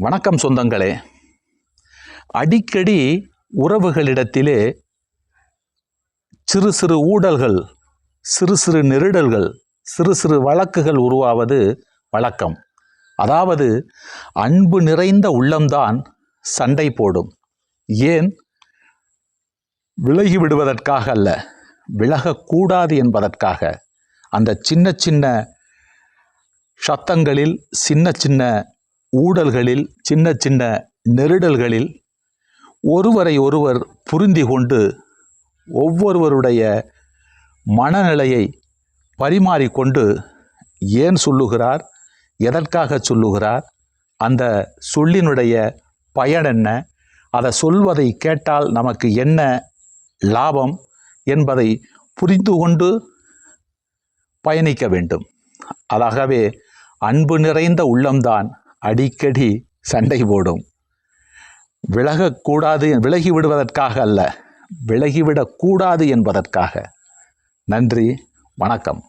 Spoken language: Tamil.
வணக்கம் சொந்தங்களே. அடிக்கடி உறவுகளிடத்திலே சிறு சிறு ஊடல்கள் சிறு சிறு நெருடல்கள் சிறு சிறு வழக்குகள் உருவாவது வழக்கம். அதாவது அன்பு நிறைந்த உள்ளம்தான் சண்டை போடும். ஏன்? விலகி விடுவதற்காக அல்ல விலகக்கூடாது என்பதற்காக. அந்த சின்ன சின்ன சத்தங்களில் சின்ன சின்ன ஊடல்களில் சின்ன சின்ன நெருடல்களில் ஒருவரை ஒருவர் புரிந்து கொண்டு ஒவ்வொருவருடைய மனநிலையை பரிமாறிக்கொண்டு ஏன் சொல்லுகிறார் எதற்காக சொல்லுகிறார் அந்த சொல்லினுடைய பயன் என்ன அதை சொல்வதை கேட்டால் நமக்கு என்ன லாபம் என்பதை புரிந்து கொண்டு பயணிக்க வேண்டும். அதாகவே அன்பு நிறைந்த உள்ளம்தான் அடிக்கடி சண்டை போடும். விலகக்கூடாது விலகி விடுவதற்காக அல்ல விலகிவிடக்கூடாது என்பதற்காக. நன்றி வணக்கம்.